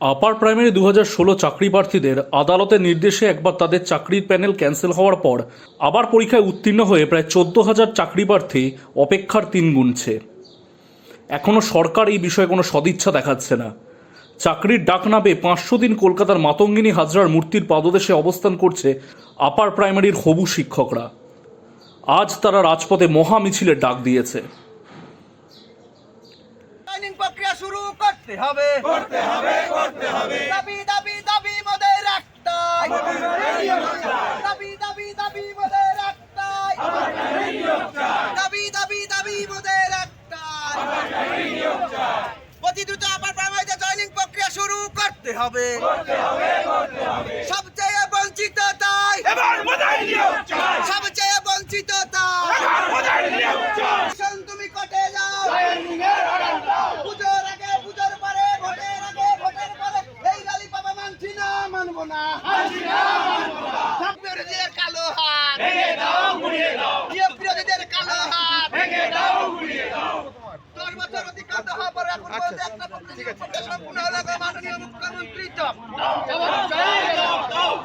Upper primary দু হাজার ষোলো চাকরি প্রার্থীদের আদালতের নির্দেশে একবার তাদের চাকরির প্যানেল ক্যান্সেল হওয়ার পর আবার পরীক্ষায় উত্তীর্ণ হয়ে প্রায় চোদ্দ হাজার চাকরি প্রার্থী অপেক্ষার তিন গুনছে এখনও সরকার এই বিষয়ে কোনো সদিচ্ছা দেখাচ্ছে না। চাকরির ডাক না পেয়ে পাঁচশো দিন কলকাতার মাতঙ্গিনী হাজরার মূর্তির পাদদেশে অবস্থান করছে আপার প্রাইমারির হবু শিক্ষকরা। আজ তারা রাজপথে মহা মিছিলের ডাক দিয়েছে আইনিং প্রক্রিয়া শুরু করতে হবে। করতে হবে করতে হবে। দাবি দাবি দাবি মোদের একটাই। দাবি দাবি দাবি মোদের একটাই। দাবি দাবি দাবি মোদের একটাই। অতি দ্রুত আবার প্রাইমারিতে জয়নিং প্রক্রিয়া শুরু করতে হবে। সবচেয়ে বঞ্চিত তাই। সবচেয়ে বঞ্চিত তাই শোন, তুমি কটে যাও পুজোর আগে পুজোর পরে ভোটের আগে ভোটের পরে এই গালি পাবা মানছি না মানবো না সব বিরোধীদের কালো হাত। নিয়োগ বিরোধীদের কালো হাত দশ বছর অতিক্রান্ত হওয়ার পর এখন একটা সম্পূর্ণ হলো মাননীয় মুখ্যমন্ত্রী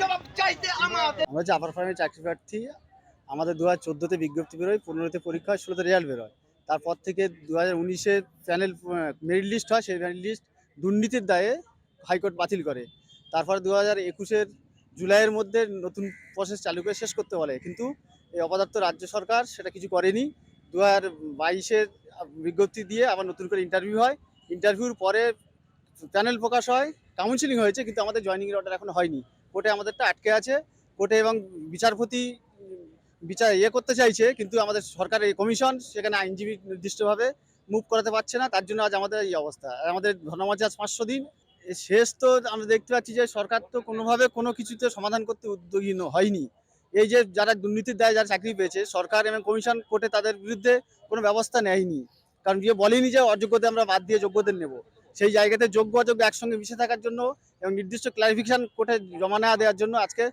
জবাব চাইতে আমাদের আমরা প্রাইমারি চাকরি প্রার্থী আমাদের দু হাজার চোদ্দোতে বিজ্ঞপ্তি বেরোয় পনেরোতে পরীক্ষা হয় ষোলোতে রেজাল্ট বেরোয়। তারপর থেকে দু হাজার উনিশে প্যানেল মেরিট লিস্ট হয় সেই মেরিট লিস্ট দুর্নীতির দায়ে হাইকোর্ট বাতিল করে। তারপর দু হাজার একুশের জুলাইয়ের মধ্যে নতুন প্রসেস চালু করে শেষ করতে বলে। কিন্তু এই অপদার্থ রাজ্য সরকার সেটা কিছু করেনি। দু হাজার বাইশের বিজ্ঞপ্তি দিয়ে আবার নতুন করে ইন্টারভিউ হয়। ইন্টারভিউর পরে প্যানেল প্রকাশ হয়। কাউন্সিলিং হয়েছে, কিন্তু আমাদের জয়নিংয়ের অর্ডার এখন হয়নি। কোর্টে আমাদেরটা আটকে আছে। কোর্টে এবং বিচারপতি বিচার ইয়ে করতে চাইছে, কিন্তু আমাদের সরকারের কমিশন সেখানে আইনজীবী নির্দিষ্টভাবে মুভ করাতে পারছে না। তার জন্য আজ আমাদের এই অবস্থা। আমাদের ধর্মমাঝে আজ পাঁচশো দিন। শেষ তো আমরা দেখতে পাচ্ছি যে সরকার তো কোনোভাবে কোনো কিছুতে সমাধান করতে উদ্যোগী হয়নি। এই যে যারা দুর্নীতির দায়ে যারা চাকরি পেয়েছে, সরকার এবং কমিশন কোর্টে তাদের বিরুদ্ধে কোনো ব্যবস্থা নেয়নি। কারণ যে বলেনি যে অযোগ্যতা আমরা বাদ দিয়ে যোগ্যদের নেব। সেই জায়গাতে যোগ্য অযোগ্য একসঙ্গে মিশে থাকার জন্য এবং নির্দিষ্ট ক্লারিফিকেশন কোর্টে জমা না দেওয়ার জন্য আজকে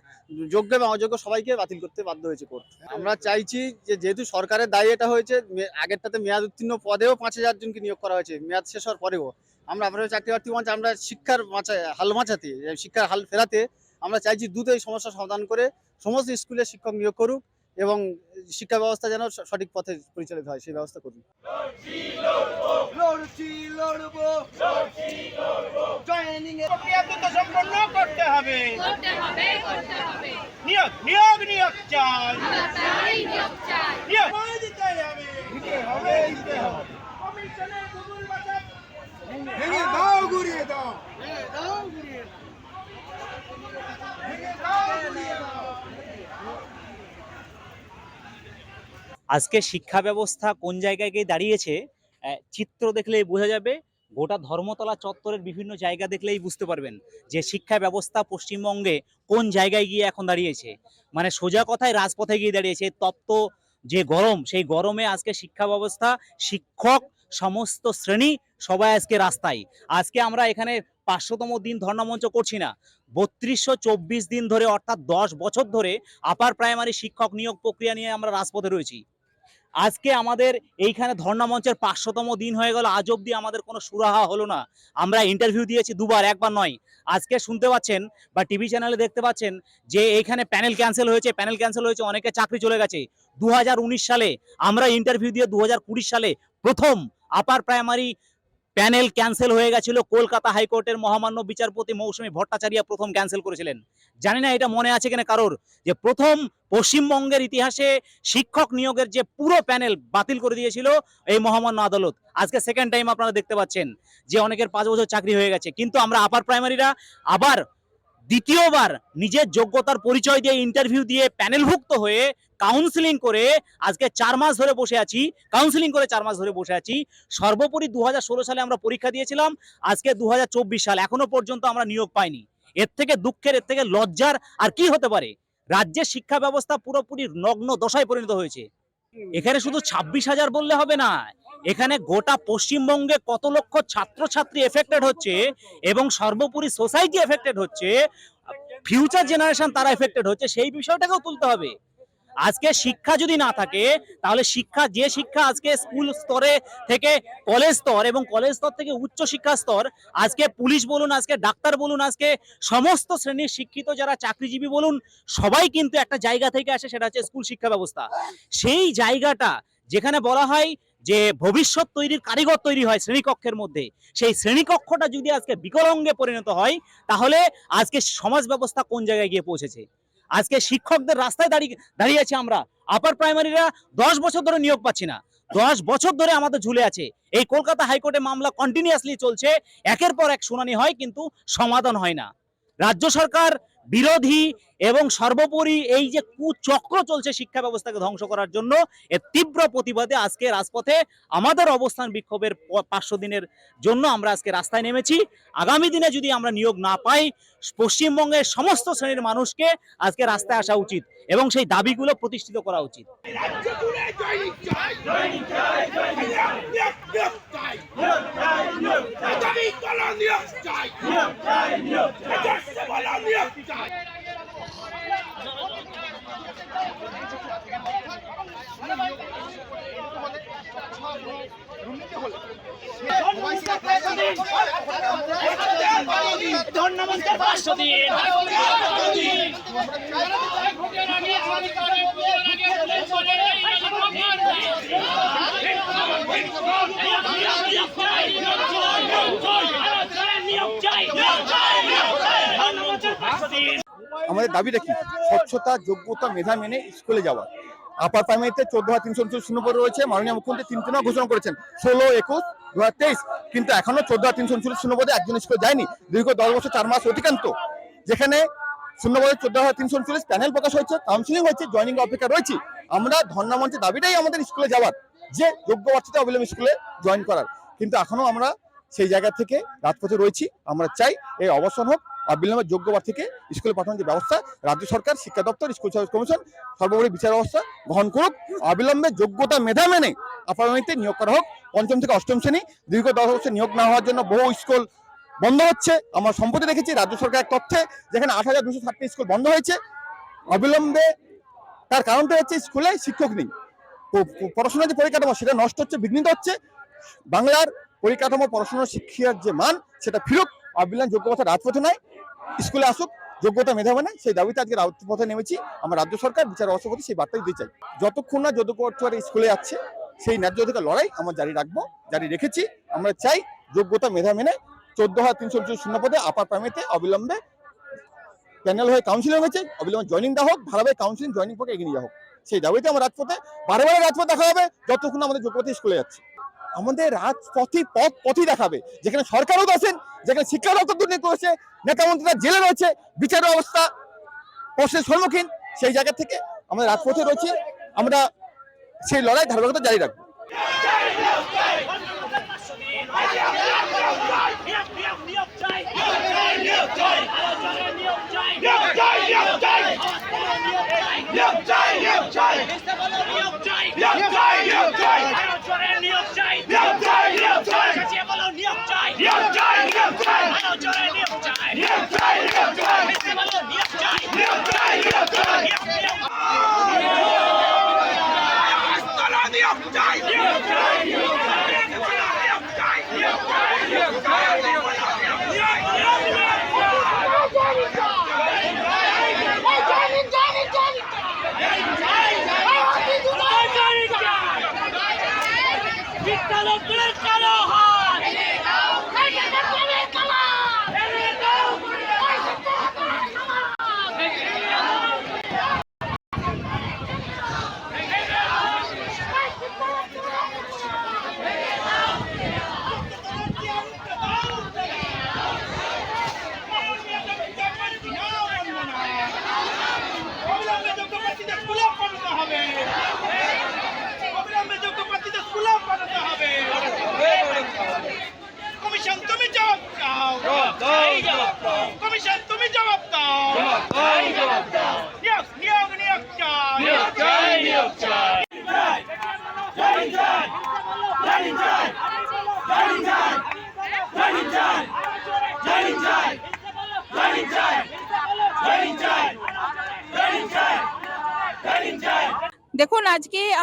যোগ্য এবং অযোগ্য সবাইকে বাতিল করতে বাধ্য হয়েছে কোর্ট। আমরা চাইছি যে যেহেতু সরকারের দায়ী এটা হয়েছে আগেরটাতে মেয়াদ উত্তীর্ণ পদেও পাঁচ হাজার জনকে নিয়োগ করা হয়েছে। মেয়াদ শেষ হওয়ার পরেও। আমরা আপনার চাকরি প্রার্থী মঞ্চে আমরা শিক্ষার মাচা হাল মাচাতে শিক্ষার হাল ফেরাতে আমরা চাইছি দ্রুত এই সমস্যার সমাধান করে সমস্ত স্কুলে শিক্ষক নিয়োগ করুক এবং শিক্ষা ব্যবস্থা যেন সঠিক পথে পরিচালিত হয় সেই ব্যবস্থা করুন। সম্পন্ন করতে হবে। করতে হবে করতে হবে। নিয়োগ নিয়োগ নিয়োগ চাই। নিয়োগ চাই। নিয়োগ। করে দিতে হবে দিতে হবে দিতে হবে কমিশনের গুগল বাজার ভেঙে দাও ঘুরিয়ে দাও। আজকে শিক্ষা ব্যবস্থা কোন জায়গায় গিয়ে দাঁড়িয়েছে চিত্র দেখলেই বোঝা যাবে, গোটা ধর্মতলা চত্বরের বিভিন্ন জায়গা দেখলেই বুঝতে পারবেন যে শিক্ষা ব্যবস্থা পশ্চিমবঙ্গে কোন জায়গায় গিয়ে এখন দাঁড়িয়েছে। মানে সোজা কথায় রাজপথে গিয়ে দাঁড়িয়েছে তপ্ত যে গরম, সেই গরমে আজকে শিক্ষা ব্যবস্থা শিক্ষক সমস্ত শ্রেণি সবাই আজকে রাস্তায়। আজকে আমরা এখানে পাঁচশোতম দিন ধর্ণামঞ্চ করছি না। বত্রিশশো চব্বিশ দিন ধরে অর্থাৎ দশ বছর ধরে আপার প্রাইমারি শিক্ষক নিয়োগ প্রক্রিয়া নিয়ে আমরা রাজপথে রয়েছি। আজকে আমাদের এইখানে ধর্ণা মঞ্চের পাঁচশোতম দিন হয়ে গেল, আজ অব্দি আমাদের কোনো সুরাহা হলো না। আমরা ইন্টারভিউ দিয়েছি দুবার, একবার নয়। আজকে শুনতে পাচ্ছেন বা টিভি চ্যানেলে দেখতে পাচ্ছেন যে এইখানে প্যানেল ক্যান্সেল হয়েছে প্যানেল ক্যান্সেল হয়েছে, অনেকে চাকরি চলে গেছে। দু হাজার উনিশ সালে আমরা ইন্টারভিউ দিয়ে দু হাজার কুড়ি সালে প্রথম আপার প্রাইমারি প্যানেল ক্যান্সেল হয়ে গেছিল। কলকাতা হাইকোর্টের মহামান্য বিচারপতি মৌসুমী ভট্টাচার্য প্রথম ক্যান্সেল করেছিলেন। জানি না এটা মনে আছে কিনা কারোর, যে প্রথম পশ্চিমবঙ্গের ইতিহাসে শিক্ষক নিয়োগের যে পুরো প্যানেল বাতিল করে দিয়েছিল এই মহামান্য আদালত। আজকে সেকেন্ড টাইম আপনারা দেখতে পাচ্ছেন যে অনেকের পাঁচ বছর চাকরি হয়ে গেছে। কিন্তু আমরা আপার প্রাইমারিরা আবার দ্বিতীয়বার নিজের যোগ্যতার পরিচয় দিয়ে ইন্টারভিউ দিয়ে প্যানেলভুক্ত হয়ে কাউন্সিলিং করে আজকে চার মাস ধরে বসে আছি কাউন্সিলিং করে চার মাস ধরে বসে আছি। সর্বোপরি দু হাজার ষোলো সালে আমরা পরীক্ষা দিয়েছিলাম, আজকে দু হাজার চব্বিশ সাল, এখনও পর্যন্ত আমরা নিয়োগ পাইনি। এর থেকে দুঃখের, এর থেকে লজ্জার আর কি হতে পারে? রাজ্যের শিক্ষা ব্যবস্থা পুরোপুরি নগ্ন দশায় পরিণত হয়েছে। এখানে শুধু ছাব্বিশ হাজার বললে হবে না, এখানে গোটা পশ্চিমবঙ্গে কত লক্ষ ছাত্রছাত্রী এফেক্টেড হচ্ছে এবং সর্বোপরি সোসাইটি এফেক্টেড হচ্ছে ফিউচার জেনারেশন তারা এফেক্টেড হচ্ছে, সেই বিষয়টাকেও তুলতে হবে। আজকে শিক্ষা যদি না থাকে, তাহলে শিক্ষা, যে শিক্ষা আজকে স্কুল স্তরে থেকে কলেজ স্তর এবং কলেজ স্তর থেকে উচ্চ শিক্ষা স্তর, আজকে পুলিশ বলুন, আজকে ডাক্তার বলুন, আজকে সমস্ত শ্রেণির শিক্ষিত যারা চাকরিজীবী বলুন, সবাই কিন্তু একটা জায়গা থেকে আসে, সেটা হচ্ছে স্কুল শিক্ষা ব্যবস্থা। সেই জায়গাটা যেখানে বলা হয় যে ভবিষ্যৎ তৈরির কারিগর তৈরি হয় শ্রেণীকক্ষের মধ্যে, সেই শ্রেণীকক্ষটা যদি আজকে বিকলঙ্গে পরিণত হয়, তাহলে আজকে সমাজ ব্যবস্থা কোন জায়গায় গিয়ে পৌঁছেছে? আজকে শিক্ষকদের রাস্তায় দাঁড়িয়ে দাঁড়িয়ে আছি আমরা। আপার প্রাইমারিরা দশ বছর ধরে নিয়োগ পাচ্ছি না। দশ বছর ধরে আমাদের ঝুলে আছে। এই কলকাতা হাইকোর্টে মামলা কন্টিনিউয়াসলি চলছে। একের পর এক শুনানি হয়, কিন্তু সমাধান হয় না। রাজ্য সরকার বিরোধী এবং সর্বোপরি এই যে কুচক্র চলছে শিক্ষা ব্যবস্থাকে ধ্বংস করার জন্য এর তীব্র প্রতিবাদে আজকে রাজপথে আমাদের অবস্থান বিক্ষোভের পাঁচশো দিনের জন্য আমরা আজকে রাস্তায় নেমেছি আগামী দিনে যদি আমরা নিয়োগ না পাই পশ্চিমবঙ্গের সমস্ত শ্রেণির মানুষকে আজকে রাস্তায় আসা উচিত এবং সেই দাবিগুলো প্রতিষ্ঠিত করা উচিত আমাদের দাবিটা কি? স্বচ্ছতা যোগ্যতা মেধা মেনে স্কুলে যাওয়া। আপার প্রাইমারিতে চোদ্দ হাজার তিনশো উনচল্লিশ শূন্য পদে রয়েছে। মাননীয় মুখ্যমন্ত্রী তিন তিনও ঘোষণা করেছেন, ষোলো, একুশ দু হাজার তেইশ। কিন্তু এখনও চোদ্দ হাজার তিনশো উনচল্লিশ শূন্য পদে একজন স্কুলে যায়নি। দীর্ঘ দশ বছর, চার মাস অতিক্রান্ত। যেখানে শূন্য পদে চোদ্দ হাজার তিনশো উনচল্লিশ প্যানেল প্রকাশ হয়েছে কাউন্সিলিং হয়েছে জয়নিং অপেক্ষা রয়েছে। আমরা ধর্ণা মঞ্চে দাবিটাই আমাদের স্কুলে যাওয়ার, যে যোগ্য বাচ্চাতে অবিলম্বে স্কুলে জয়েন করার। কিন্তু এখনও আমরা সেই জায়গা থেকে রাজপথে রয়েছি। আমরা চাই এই অবসান হোক অবিলম্বে যোগ্য প্রার্থীকে স্কুলে পাঠানোর যে ব্যবস্থা, রাজ্য সরকার, শিক্ষা দপ্তর, স্কুল সার্ভিস কমিশন, সর্বোপরি বিচার ব্যবস্থা গ্রহণ করুক। অবিলম্বে যোগ্যতা মেধা মেনে আপাততে নিয়োগ করা হোক। পঞ্চম থেকে অষ্টম শ্রেণি, দীর্ঘ দশ বছর নিয়োগ না হওয়ার জন্য বহু স্কুল বন্ধ হচ্ছে। আমরা সম্প্রতি দেখেছি রাজ্য সরকারের তথ্যে, যেখানে আট হাজার দুশো ষাটটি স্কুল বন্ধ হয়েছে। অবিলম্বে তার কারণটা হচ্ছে স্কুলে শিক্ষক নেই। পড়াশোনার যে পরিকাঠামো, সেটা নষ্ট হচ্ছে, বিঘ্নিত হচ্ছে। বাংলার পরিকাঠামো পড়াশোনার শিক্ষার যে মান, সেটা ফিরুক। অবিলম্ব যোগ্যতা রাজপথে নয় স্কুলে আসুক, যোগ্যতা মেধাবে না সেই দাবিতে আজকে রাজপথে নেমেছি। আমরা রাজ্য সরকার বিচার অবস্থা সেই বার্তা দিতে চাই। যতক্ষণ না যোগ্য স্কুলে যাচ্ছে, সেই ন্যায্য অধিকার লড়াই আমরা জারি রাখব, জারি রেখেছি। আমরা চাই যোগ্যতা মেধা মেনে চোদ্দ হাজার তিনশো উনচল্লিশ শূন্য পদে আপার প্রাইমারিতে অবিলম্বে প্যানেল হয়ে কাউন্সিলিং হয়েছে, অবিলম্বে জয়নিং দেওয়া হোক ভালোভাবে কাউন্সিলিং জয়নিং পক্ষে এগিয়ে যাওয়া হোক। সেই দাবিতে আমরা রাজপথে, বারে বারে রাজপথ দেখা হবে, যতক্ষণ আমাদের যোগ্যতা স্কুলে যাচ্ছে। আমাদের রাজপথই পথ পথই দেখাবে যেখানে সরকারও আছেন যেখানে শিক্ষা দপ্তর দুর্নীতি করেছে নেতা মন্ত্রীরা জেলে রয়েছে বিচার ব্যবস্থা প্রশ্নের সম্মুখীন সেই জায়গা থেকে আমাদের রাজপথে রয়েছে আমরা সেই লড়াই ধারাবাহিকতা জারি রাখব বিদ্যালয়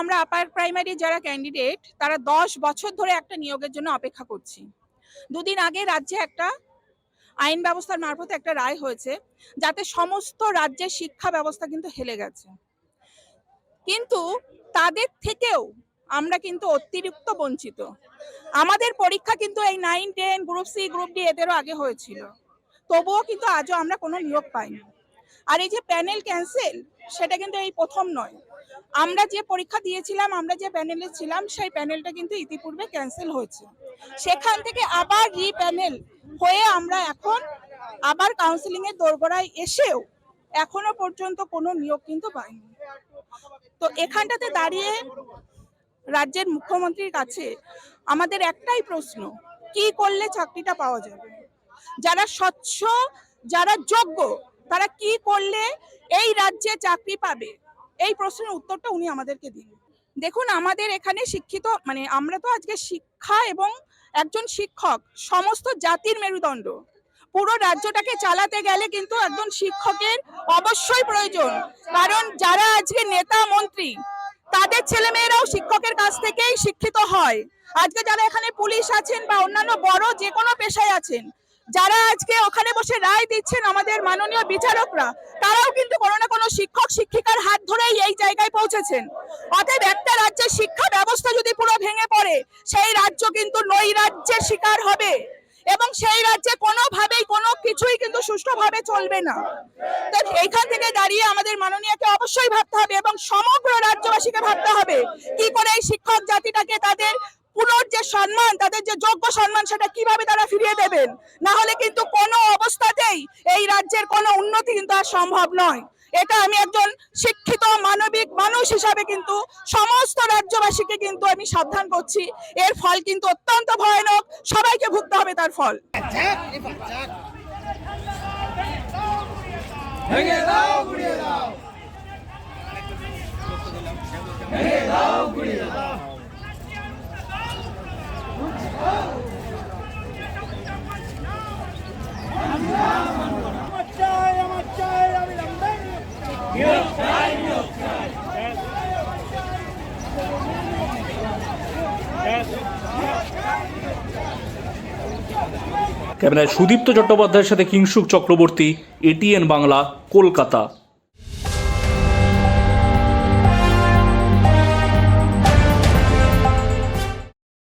আমরা আপার প্রাইমারি যারা ক্যান্ডিডেট তারা দশ বছর ধরে একটা নিয়োগের জন্য অপেক্ষা করছি। দুদিন আগে রাজ্যে একটা আইন ব্যবস্থার মারফতে একটা রায় হয়েছে, যাতে সমস্ত রাজ্যের শিক্ষা ব্যবস্থা কিন্তু হেলে গেছে। কিন্তু তাদের থেকেও আমরা কিন্তু অতিরিক্ত বঞ্চিত। আমাদের পরীক্ষা কিন্তু এই nine ten group C group D এদেরও আগে হয়েছিল। তবুও কিন্তু আজও আমরা কোনো নিয়োগ পাইনি। আর এই যে প্যানেল ক্যান্সেল সেটা কিন্তু এই প্রথম নয়। আমরা যে পরীক্ষা দিয়েছিলাম, আমরা যে প্যানেলে ছিলাম, সেই প্যানেলটা কিন্তু ইতিপূর্বে ক্যান্সেল হয়েছে। সেখান থেকে আবার রি প্যানেল হয়ে আমরা এখন আবার কাউন্সিলিং এর দোরগোড়ায় এসেও এখনও পর্যন্ত কোনো নিয়োগ কিন্তু পাইনি। তো এখানটাতে দাঁড়িয়ে রাজ্যের মুখ্যমন্ত্রীর কাছে আমাদের একটাই প্রশ্ন, কি করলে চাকরিটা পাওয়া যাবে? যারা স্বচ্ছ, যারা যোগ্য, তারা কি করলে এই রাজ্যে চাকরি পাবে? এই প্রশ্নের উত্তরটা উনি আমাদেরকে দিন দেখুন, আমাদের এখানে শিক্ষিত মানে আমরা তো আজকে শিক্ষা এবং একজন শিক্ষক, সমস্ত জাতির মেরুদণ্ড। পুরো রাজ্যটাকে চালাতে গেলে কিন্তু একজন শিক্ষকের অবশ্যই প্রয়োজন। কারণ যারা আজকে নেতা, মন্ত্রী, তাদের ছেলেমেয়েরাও শিক্ষকের কাছ থেকেই শিক্ষিত হয়। আজকে যারা এখানে পুলিশ আছেন বা অন্যান্য বড় যে কোনো পেশায় আছেন যারা আজকে ওখানে বসে রায় দিচ্ছেন আমাদের মাননীয় বিচারকরা, তারাও কিন্তু কোনো না কোনো শিক্ষক শিক্ষিকার হাত ধরেই এই জায়গায় পৌঁছেছেন। অতএব একটা রাজ্যের শিক্ষা ব্যবস্থা যদি পুরো ভেঙে পড়ে, সেই রাজ্য কিন্তু নৈ রাজ্যের শিকার হবে এবং সেই রাজ্যে কোনোভাবেই কোনো কিছুই কিন্তু সুষ্ঠুভাবে চলবে না। তো এইখান থেকে দাঁড়িয়ে আমাদের মাননীয়কে অবশ্যই ভাবতে হবে এবং সমগ্র রাজ্যবাসীকে ভাবতে হবে, কি করে এই শিক্ষক জাতিটাকে তাদের পুনর যে সম্মান, তাদের যে যোগ্য সম্মান, সেটা কীভাবে তারা ফিরিয়ে দেবেন? না হলে কিন্তু কোনো অবস্থাতেই এই রাজ্যের কোনো উন্নতি কিন্তু আর সম্ভব নয়। এটা আমি একজন শিক্ষিত, মানবিক মানুষ হিসাবে কিন্তু সমস্ত রাজ্যবাসীকে কিন্তু আমি সাবধান করছি। এর ফল কিন্তু অত্যন্ত ভয়ানক। সবাইকে ভুগতে হবে তার ফল। ক্যামেরায় সুদীপ্ত চট্টোপাধ্যায়ের সাথে কিংসুক চক্রবর্তী এটিএন বাংলা কলকাতা।